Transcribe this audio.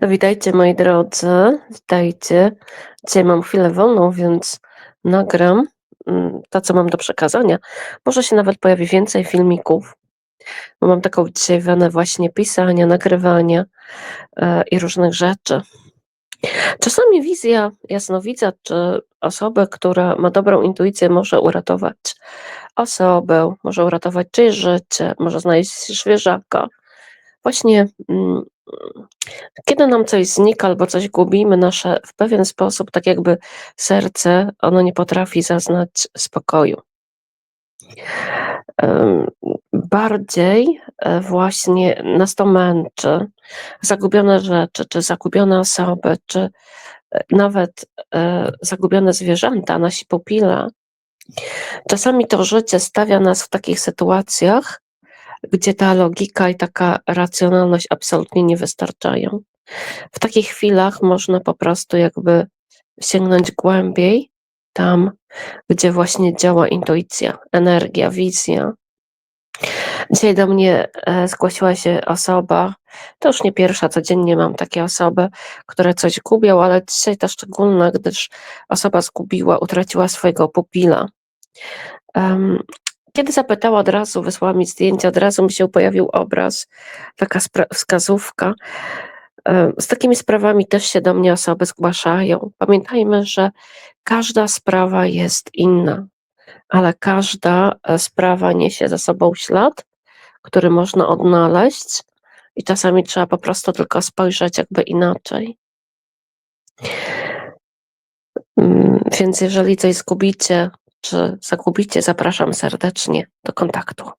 No witajcie moi drodzy, witajcie. Dzisiaj mam chwilę wolną, więc nagram, mm, to, co mam do przekazania. Może się nawet pojawi więcej filmików, bo mam taką dzisiaj wenę właśnie pisania, nagrywania, e, i różnych rzeczy. Czasami wizja jasnowidza, czy osoby, która ma dobrą intuicję, może uratować osobę, może uratować czyjeś życie, może znaleźć świeżaka. Właśnie, mm, kiedy nam coś znika albo coś gubimy, nasze w pewien sposób, tak jakby serce, ono nie potrafi zaznać spokoju. Bardziej, e, właśnie nas to męczy, zagubione rzeczy, czy zagubione osoby, czy, e, nawet, e, zagubione zwierzęta, nasi pupile. Czasami to życie stawia nas w takich sytuacjach, gdzie ta logika i taka racjonalność absolutnie nie wystarczają. W takich chwilach można po prostu jakby sięgnąć głębiej, tam, gdzie właśnie działa intuicja, energia, wizja. Dzisiaj do mnie, e, zgłosiła się osoba, to już nie pierwsza, codziennie mam takie osoby, które coś gubią, ale dzisiaj to szczególne, gdyż osoba zgubiła, utraciła swojego pupila. Ym, kiedy zapytała, od razu wysłała mi zdjęcie, od razu mi się pojawił obraz, taka wskazówka. Ym, z takimi sprawami też się do mnie osoby zgłaszają. Pamiętajmy, że każda sprawa jest inna, ale każda, e, sprawa niesie za sobą ślad, który można odnaleźć i czasami trzeba po prostu tylko spojrzeć jakby inaczej. Mm, więc jeżeli coś zgubicie, czy zagubicie, zapraszam serdecznie do kontaktu.